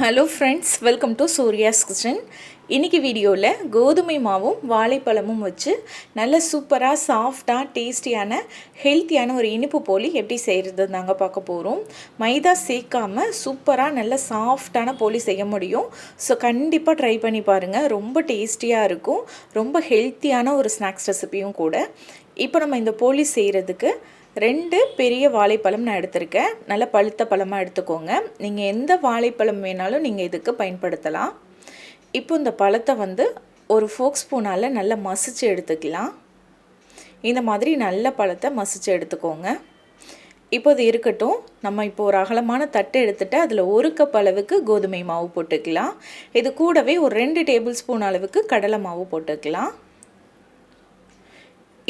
Hello friends welcome to Surya's kitchen இன்றைக்கி வீடியோவில் கோதுமை மாவும் வாழைப்பழமும் வச்சு நல்ல சூப்பராக சாஃப்டாக டேஸ்டியான ஹெல்த்தியான ஒரு இனிப்பு போலி எப்படி செய்கிறது தாங்க பார்க்க போகிறோம் மைதா சேர்க்காம சூப்பராக நல்ல சாஃப்டான போலி செய்ய முடியும். ஸோ கண்டிப்பாக ட்ரை பண்ணி பாருங்கள் ரொம்ப டேஸ்டியாக இருக்கும். ரொம்ப ஹெல்த்தியான ஒரு ஸ்நாக்ஸ் ரெசிபியும் கூட. இப்போ நம்ம இந்த போலி செய்கிறதுக்கு ரெண்டு பெரிய வாழைப்பழம் நான் எடுத்திருக்கேன். நல்ல பழுத்த பழமாக எடுத்துக்கோங்க. நீங்கள் எந்த வாழைப்பழம் வேணாலும் நீங்கள் இதுக்கு பயன்படுத்தலாம். இப்போ இந்த பழத்தை வந்து ஒரு ஃபோக் ஸ்பூனால் நல்லா மசிச்சு எடுத்துக்கலாம். இந்த மாதிரி நல்ல பழத்தை மசிச்சு எடுத்துக்கோங்க. இப்போ இது இருக்கட்டும். நம்ம இப்போ ஒரு அகலமான தட்டை எடுத்துகிட்டு அதில் ஒரு கப் அளவுக்கு கோதுமை மாவு போட்டுக்கலாம். இது கூடவே ஒரு ரெண்டு டேபிள் ஸ்பூன் அளவுக்கு கடலை மாவு போட்டுக்கலாம்.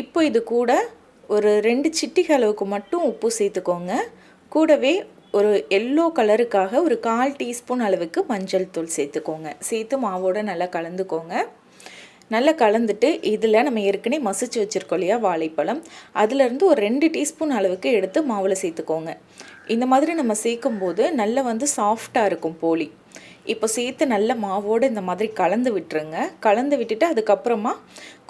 இப்போ இது கூட ஒரு ரெண்டு சிட்டிகை அளவுக்கு மட்டும் உப்பு சேர்த்துக்கோங்க. கூடவே ஒரு எல்லோ கலருக்காக ஒரு கால் டீஸ்பூன் அளவுக்கு மஞ்சள் தூள் சேர்த்துக்கோங்க. சேர்த்து மாவோடு நல்லா கலந்துக்கோங்க. நல்லா கலந்துட்டு இதில் நம்ம ஏற்கனவே மசிச்சு வச்சுருக்கோம் இல்லையா வாழைப்பழம். அதுலேருந்து ஒரு ரெண்டு டீஸ்பூன் அளவுக்கு எடுத்து மாவில் சேர்த்துக்கோங்க. இந்த மாதிரி நம்ம சேர்க்கும் போது நல்லா வந்து சாஃப்டாக இருக்கும் போலி. இப்போ சேர்த்து நல்ல மாவோடு இந்த மாதிரி கலந்து விட்டுருங்க. கலந்து விட்டுட்டு அதுக்கப்புறமா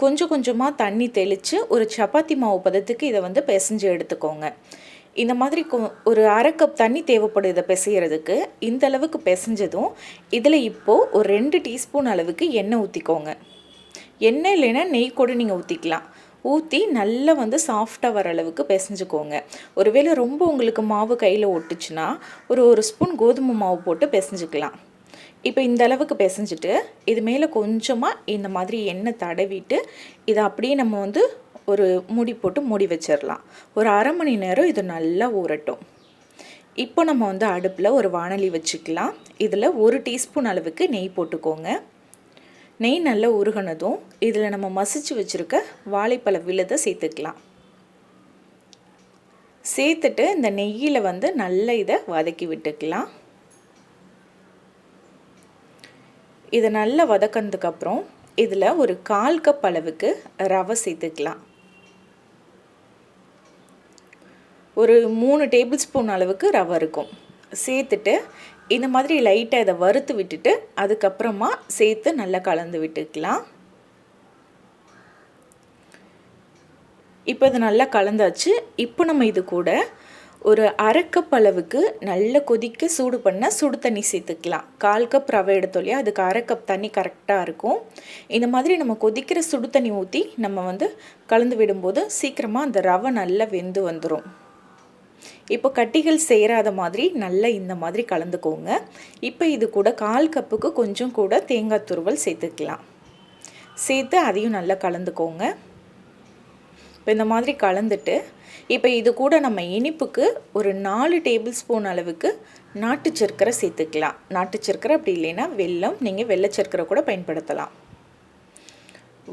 கொஞ்சம் கொஞ்சமாக தண்ணி தெளித்து ஒரு சப்பாத்தி மாவு பதத்துக்கு இதை வந்து பிசைஞ்சு எடுத்துக்கோங்க. இந்த மாதிரி ஒரு அரை கப் தண்ணி தேவைப்படும் இதை பிசைகிறதுக்கு இந்த அளவுக்கு பிசைஞ்சதும் இதில் இப்போது ஒரு ரெண்டு டீஸ்பூன் அளவுக்கு எண்ணெய் ஊற்றிக்கோங்க எண்ணெய் இல்லைன்னா நெய் கூட நீங்கள் ஊற்றிக்கலாம் ஊற்றி நல்லா வந்து சாஃப்டாக வர அளவுக்கு பிசைஞ்சுக்கோங்க. ஒருவேளை ரொம்ப உங்களுக்கு மாவு கையில் ஒட்டுச்சுன்னா ஒரு ஒரு ஸ்பூன் கோதுமை மாவு போட்டு பிசைஞ்சுக்கலாம். இப்போ இந்த அளவுக்கு பிசைஞ்சிட்டு இது மேலே கொஞ்சமாக இந்த மாதிரி எண்ணெய் தடவிட்டு இதை அப்படியே நம்ம வந்து ஒரு மூடி போட்டு மூடி வச்சிடலாம் ஒரு அரை மணி நேரம் இது நல்லா ஊறட்டும். இப்போ நம்ம வந்து அடுப்பில் ஒரு வானலி வச்சுக்கலாம். இதில் ஒரு டீஸ்பூன் அளவுக்கு நெய் போட்டுக்கோங்க. நெய் நல்லா உருகினதும் இதில் நம்ம மசிச்சு வச்சுருக்க வாழைப்பழ விழுதை சேர்த்துக்கலாம். சேர்த்துட்டு இந்த நெய்யில் வந்து நல்லா இதை வதக்கி விட்டுக்கலாம். இதை நல்லா வதக்கினதுக்கப்புறம் இதில் ஒரு கால் கப் அளவுக்கு ரவை சேர்த்துக்கலாம். ஒரு மூணு டேபிள் ஸ்பூன் அளவுக்கு ரவை இருக்கும். சேர்த்துட்டு இந்த மாதிரி லைட்டாக இதை வறுத்து விட்டுட்டு அதுக்கப்புறமா சேர்த்து நல்லா கலந்து விட்டுக்கலாம். இப்போ இது நல்லா கலந்தாச்சு. இப்போ நம்ம இது கூட ஒரு அரை கப் அளவுக்கு நல்ல கொதிக்க சூடு பண்ண சுடு தண்ணி சேர்த்துக்கலாம். கால் கப் ரவை எடுத்தோம் இல்லையா? அதுக்கு அரை கப் தண்ணி கரெக்டாக இருக்கும். இந்த மாதிரி நம்ம கொதிக்கிற சுடு தண்ணி ஊற்றி நம்ம வந்து கலந்து விடும்போது சீக்கிரமாக அந்த ரவை நல்லா வெந்து வந்துடும் இப்போ கட்டிகள் சேராத மாதிரி நல்லா இந்த மாதிரி கலந்துக்கோங்க. இப்போ இது கூட கால் கப்புக்கு கொஞ்சம் கூட தேங்காய் துருவல் சேர்த்துக்கலாம். சேர்த்து அதையும் நல்லா கலந்துக்கோங்க. இப்போ இந்த மாதிரி கலந்துட்டு இப்போ இது கூட நம்ம இனிப்புக்கு ஒரு நாலு டேபிள் ஸ்பூன் அளவுக்கு நாட்டு சர்க்கரை சேர்த்துக்கலாம். நாட்டு சர்க்கரை அப்படி இல்லைன்னா வெல்லம் நீங்கள் வெள்ளை சர்க்கரை கூட பயன்படுத்தலாம்.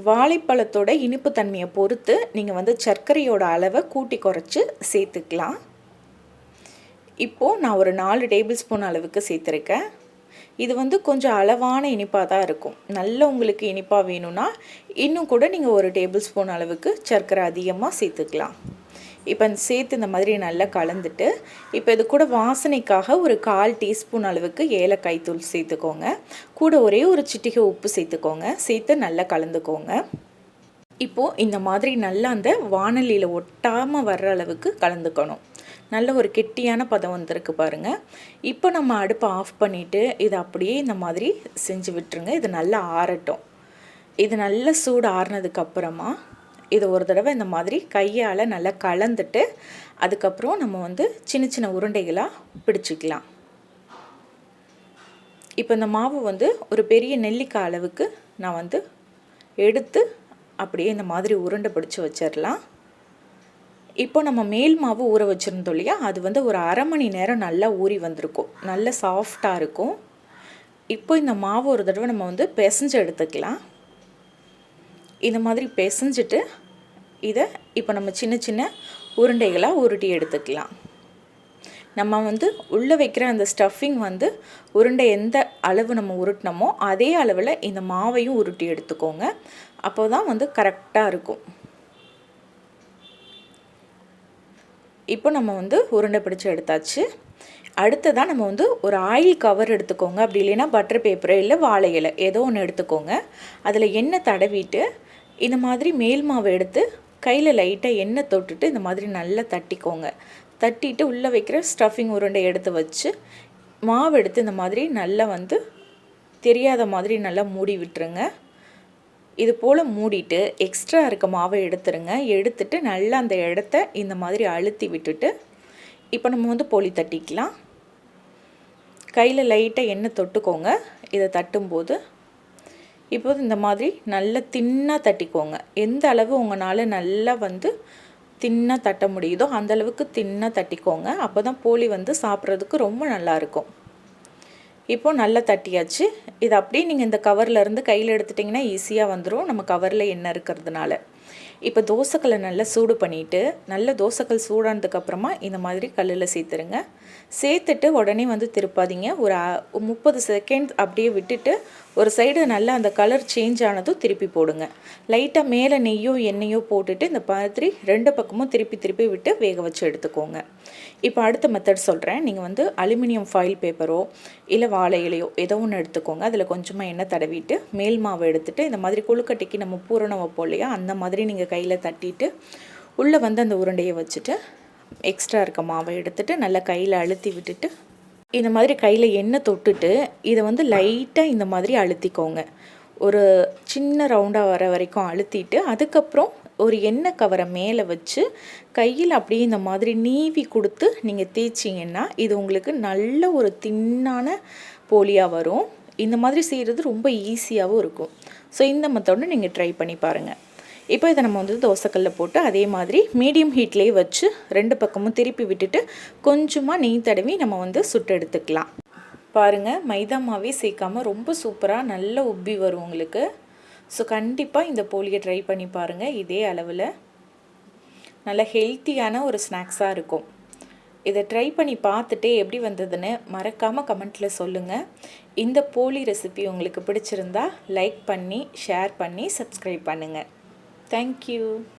வாழைப்பழத்தோட இனிப்பு தன்மையை பொறுத்து நீங்கள் வந்து சர்க்கரையோட அளவை கூட்டி குறைச்சி சேர்த்துக்கலாம். இப்போது நான் ஒரு நாலு டேபிள் ஸ்பூன் அளவுக்கு சேர்த்துருக்கேன். இது வந்து கொஞ்சம் அளவான இனிப்பாக தான் இருக்கும். நல்ல உங்களுக்கு இனிப்பாக வேணும்னா இன்னும் கூட நீங்கள் ஒரு டேபிள் ஸ்பூன் அளவுக்கு சர்க்கரை அதிகமாக சேர்த்துக்கலாம். இப்போ சேர்த்து இந்த மாதிரி நல்லா கலந்துட்டு இப்போ இது கூட வாசனைக்காக ஒரு கால் டீஸ்பூன் அளவுக்கு ஏலக்காய் தூள் சேர்த்துக்கோங்க. கூட ஒரே ஒரு சிட்டிகை உப்பு சேர்த்துக்கோங்க. சேர்த்து நல்லா கலந்துக்கோங்க. இப்போது இந்த மாதிரி நல்லா அந்த வானலியில் ஒட்டாமல் வர்ற அளவுக்கு கலந்துக்கணும். நல்ல ஒரு கெட்டியான பதம் வந்திருக்கு பாருங்கள் இப்போ நம்ம அடுப்பை ஆஃப் பண்ணிவிட்டு இதை அப்படியே இந்த மாதிரி செஞ்சு விட்டுருங்க. இது நல்லா ஆறட்டும். இது நல்ல சூடு ஆறுனதுக்கப்புறமா இதை ஒரு தடவை இந்த மாதிரி கையால் நல்லா கலந்துட்டு அதுக்கப்புறம் நம்ம வந்து சின்ன சின்ன உருண்டைகளாக பிடிச்சிக்கலாம். இப்போ இந்த மாவு வந்து ஒரு பெரிய நெல்லிக்காய் அளவுக்கு நான் வந்து எடுத்து அப்படியே இந்த மாதிரி உருண்டை பிடிச்சி வச்சிடலாம் இப்போ நம்ம மேல் மாவு ஊற வச்சுருந்தோம் இல்லையா? அது வந்து ஒரு அரை மணி நேரம் நல்லா ஊறி வந்திருக்கும். நல்ல சாஃப்டாக இருக்கும். இப்போ இந்த மாவு ஒரு தடவை நம்ம வந்து பிசைஞ்சு எடுத்துக்கலாம். இந்த மாதிரி பிசைஞ்சிட்டு இதை இப்போ நம்ம சின்ன சின்ன உருண்டைகளாக உருட்டி எடுத்துக்கலாம். நம்ம வந்து உள்ளே வைக்கிற அந்த ஸ்டஃபிங் வந்து உருண்டை எந்த அளவு நம்ம உருட்டினோமோ அதே அளவில் இந்த மாவையும் உருட்டி எடுத்துக்கோங்க. அப்போ தான் வந்து கரெக்டாக இருக்கும். இப்போ நம்ம வந்து உருண்டை பிடிச்சி எடுத்தாச்சு. அடுத்ததாக நம்ம வந்து ஒரு ஆயில் கவர் எடுத்துக்கோங்க. அப்படி இல்லைன்னா பட்டர் பேப்பர் இல்லை வாழை இலை ஏதோ ஒன்று எடுத்துக்கோங்க. அதில் எண்ணெய் தடவிட்டு இந்த மாதிரி மேல் மாவை எடுத்து கையில் லைட்டாக எண்ணெய் தொட்டுட்டு இந்த மாதிரி நல்லா தட்டிக்கோங்க. தட்டிட்டு உள்ளே வைக்கிற ஸ்டஃபிங் உருண்டை எடுத்து வச்சு மாவு எடுத்து இந்த மாதிரி நல்லா வந்து தெரியாத மாதிரி நல்லா மூடி விட்டுருங்க. இது போல் மூடிட்டு எக்ஸ்ட்ரா இருக்க மாவை எடுத்துருங்க. எடுத்துட்டு நல்லா அந்த இடத்த இந்த மாதிரி அழுத்தி விட்டுட்டு இப்போ நம்ம வந்து பொலி தட்டிக்கலாம். கையில் லைட்டாக எண்ணெய் தொட்டுக்கோங்க. இதை தட்டும்போது இப்போது இந்த மாதிரி நல்லா தின்னாக தட்டிக்கோங்க. எந்த அளவு உங்களால் நல்லா வந்து தின்னாக தட்ட முடியுதோ அந்த அளவுக்கு தின்னாக தட்டிக்கோங்க. அப்போ தான் போலி வந்து சாப்பிட்றதுக்கு ரொம்ப நல்லாயிருக்கும் இப்போது நல்லா தட்டியாச்சு. இது அப்படியே நீங்கள் இந்த கவர்லேருந்து கையில் எடுத்துட்டிங்கன்னா ஈஸியாக வந்துடும் நம்ம கவரில் என்ன இருக்கிறதுனால. இப்போ தோசைக்கல்லை நல்லா சூடு பண்ணிவிட்டு நல்ல தோசைக்கல் சூடானதுக்கப்புறமா இந்த மாதிரி கல்லில் சேர்த்துருங்க. சேர்த்துட்டு உடனே வந்து திருப்பாதீங்க. ஒரு முப்பது செகண்ட் அப்படியே விட்டுட்டு ஒரு சைடு நல்லா அந்த கலர் சேஞ்ச் ஆனதும் திருப்பி போடுங்க. லைட்டாக மேலே நெய்யோ எண்ணெயோ போட்டுட்டு இந்த மாதிரி ரெண்டு பக்கமும் திருப்பி திருப்பி விட்டு வேக வச்சு எடுத்துக்கோங்க. இப்போ அடுத்த மெத்தட் சொல்கிறேன் நீங்கள் வந்து அலுமினியம் ஃபாயில் பேப்பரோ இல்லை வாழை இலையோ ஏதோ ஒன்று எடுத்துக்கோங்க. அதில் கொஞ்சமாக எண்ணெய் தடவிட்டு மேல் மாவை எடுத்துகிட்டு இந்த மாதிரி கொழுக்கட்டைக்கு நம்ம பூரணம் வைப்போம் இல்லையா? அந்த மாதிரி நீங்கள் கையில் தட்டிட்டு உள்ளே வந்து அந்த உருண்டையை வச்சுட்டு எக்ஸ்ட்ரா இருக்க மாவை எடுத்துட்டு நல்லா கையில் அழுத்தி விட்டுட்டு இந்த மாதிரி கையில் எண்ணெய் தொட்டுட்டு இதை வந்து லைட்டாக இந்த மாதிரி அழுத்திக்கோங்க. ஒரு சின்ன ரவுண்டாக வர வரைக்கும் அழுத்திட்டு அதுக்கப்புறம் ஒரு எண்ணெய் கவரை மேலே வச்சு கையில் அப்படியே இந்த மாதிரி நீவி கொடுத்து நீங்கள் தேய்ச்சிங்கன்னா இது உங்களுக்கு நல்ல ஒரு தின்னான போலியாக வரும். இந்த மாதிரி செய்கிறது ரொம்ப ஈஸியாகவும் இருக்கும். ஸோ இந்த மெத்தோடு நீங்கள் ட்ரை பண்ணி பாருங்கள் இப்போ இதை நம்ம வந்து தோசைக்கல்ல போட்டு அதே மாதிரி மீடியம் ஹீட்லேயே வச்சு ரெண்டு பக்கமும் திருப்பி விட்டுட்டு கொஞ்சமாக நெய் தடவி நம்ம வந்து சுட்டு எடுத்துக்கலாம். பாருங்கள் மைதா மாவே சேர்க்காமல் ரொம்ப சூப்பராக நல்ல உப்பி வரும் உங்களுக்கு. ஸோ கண்டிப்பாக இந்த போலியை ட்ரை பண்ணி பாருங்கள் இதே அளவில். நல்ல ஹெல்த்தியான ஒரு ஸ்நாக்ஸாக இருக்கும். இதை ட்ரை பண்ணி பார்த்துட்டு எப்படி வந்ததுன்னு மறக்காமல் கமெண்ட்டில் சொல்லுங்கள் இந்த போலி ரெசிபி உங்களுக்கு பிடிச்சிருந்தா லைக் பண்ணி ஷேர் பண்ணி சப்ஸ்கிரைப் பண்ணுங்கள் தேங்க்யூ